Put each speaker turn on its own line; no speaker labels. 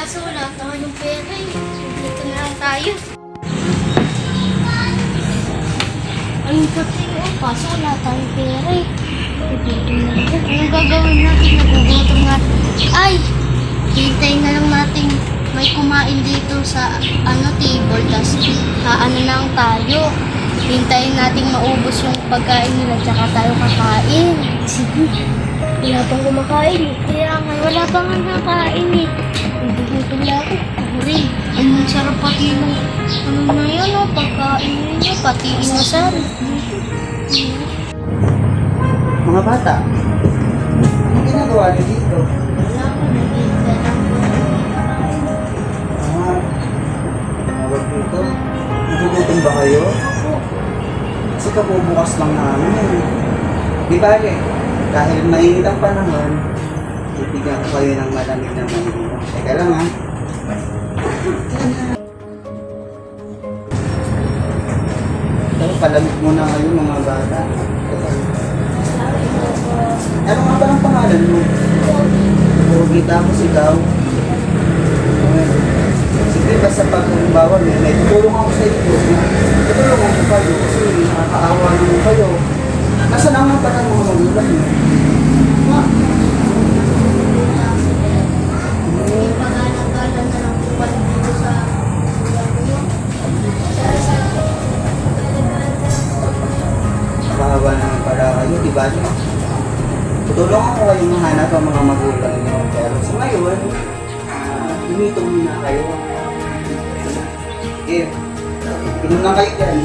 Kaso wala tayong pera eh. Dito na lang tayo. Ayun pati oh, kaso wala tayong pera eh. Dito na lang. Anong gagawin natin? Nagugutom nga. Ay! Hintayin na lang natin may kumain dito sa ano table. Tapos haano na lang tayo. Hintayin natin maubos yung pagkain nila tsaka tayo kakain. Wala pang kumakain eh. Kaya nga, wala pang nakain eh. Na ako. Ako rin. Ang sarap pati ng ano na yun oh, pagkain ninyo, pati inasal.
Mga bata, anong ginagawa niyo dito?
Wala ko, lang po.
Ah, tawag dito. Nagugutom ba kayo?
Ako,
Kasi kabubukas lang namin. Di bale, dahil mainit ang panahon, bibigyan ko kayo ng malamig na mainit. Teka lang ha. Pero palamig muna kayo mga bata. Ano nga ba ang pangalan mo? Pogi tapos ikaw. Sige, basta pag halimbawa may, may tutulong ako sa inyo, tutulungan ko kayo kasi nakakaawa naman kayo. Nasaan ang mga parang mga magulang niyo? Nakakaawa naman pala kayo, di ba? Tutulungan ko kayo mahanap ang mga magulang niyo. Pero sa ngayon, uh, hinito muna kayo. Inom lang kayo dyan.